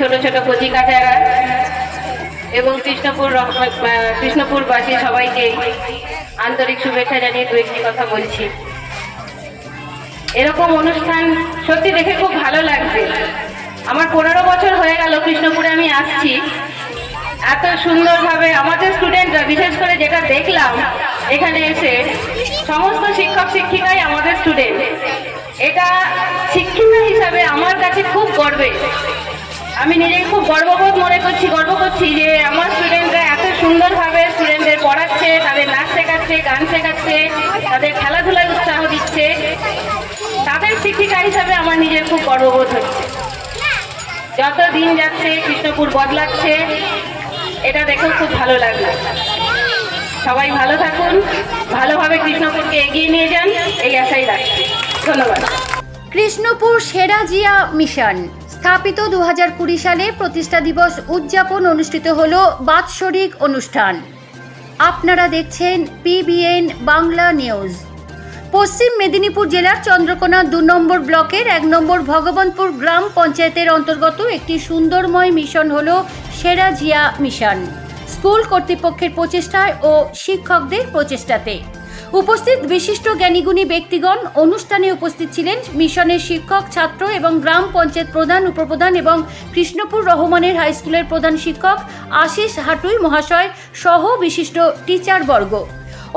ছোট ছোট কচি কাচারা এবং কৃষ্ণপুর কৃষ্ণপুরবাসী সবাইকে আন্তরিক শুভেচ্ছা জানিয়ে দু একটি কথা বলছি। এরকম অনুষ্ঠান সত্যি দেখে খুব ভালো লাগছে। আমার পনেরো বছর হয়ে গেল কৃষ্ণপুরে আমি আসছি। এত সুন্দরভাবে আমাদের স্টুডেন্টরা বিশেষ করে যেটা দেখলাম এখানে এসে, সমস্ত শিক্ষক শিক্ষিকাই আমাদের স্টুডেন্ট এটা শিক্ষিকা হিসাবে আমার কাছে খুব গর্বে আমি নিজেকে খুব গর্ববোধ মনে করছি, গর্ব করছি যে আমার স্টুডেন্টরা এত সুন্দরভাবে স্টুডেন্টদের পড়াচ্ছে, তাদের নাচ শেখাচ্ছে, গান শেখাচ্ছে, তাদের খেলাধুলায় উৎসাহ দিচ্ছে। তাদের শিক্ষিকা হিসাবে আমার নিজের খুব গর্ববোধ হচ্ছে। যত দিন যাচ্ছে, কৃষ্ণপুর বদলাচ্ছে, এটা দেখেও খুব ভালো লাগল। সবাই ভালো থাকুন, ভালোভাবে কৃষ্ণপুরকে এগিয়ে নিয়ে যান, এই আশাই রাখছি। ধন্যবাদ। কৃষ্ণপুর সেরাজিয়া মিশন। স্থাপিত দু সালে প্রতিষ্ঠা দিবস উদযাপন অনুষ্ঠিত হল বাৎসরিক অনুষ্ঠান। আপনারা দেখছেন পিবিএন বাংলা নিউজ। পশ্চিম মেদিনীপুর জেলার চন্দ্রকোনা দু নম্বর ব্লকের এক নম্বর ভগবানপুর গ্রাম পঞ্চায়েতের অন্তর্গত একটি সুন্দরময় মিশন হল সেরা জিয়া মিশন। স্কুল কর্তৃপক্ষের প্রচেষ্টায় ও শিক্ষকদের প্রচেষ্টাতে। উপস্থিত বিশিষ্ট জ্ঞানীগুণী ব্যক্তিগণ অনুষ্ঠানে উপস্থিত ছিলেন মিশনের শিক্ষক, ছাত্র এবং গ্রাম পঞ্চায়েত প্রধান, উপপ্রধান এবং কৃষ্ণপুর রহমানের হাই স্কুলের প্রধান শিক্ষক আশিস হাটুই মহাশয় সহ বিশিষ্ট টিচারবর্গ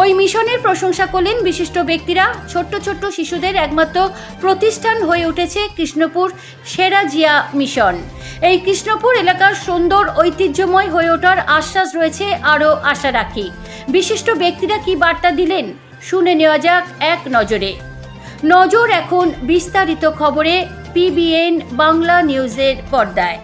ওই মিশনের প্রশংসা করলেন বিশিষ্ট ব্যক্তিরা। ছোট্ট ছোট্ট শিশুদের একমাত্র প্রতিষ্ঠান হয়ে উঠেছে কৃষ্ণপুর সেরা জিয়া মিশন। এই কৃষ্ণপুর এলাকার সুন্দর, ঐতিহ্যময় হয়ে ওঠার আশ্বাস রয়েছে, আরও আশা রাখি। বিশিষ্ট ব্যক্তিরা কি বার্তা দিলেন? শুনে নেওয়া যাক এক নজরে। নজর এখন বিস্তারিত খবরে পিবিএন বাংলা নিউজের পর্দায়।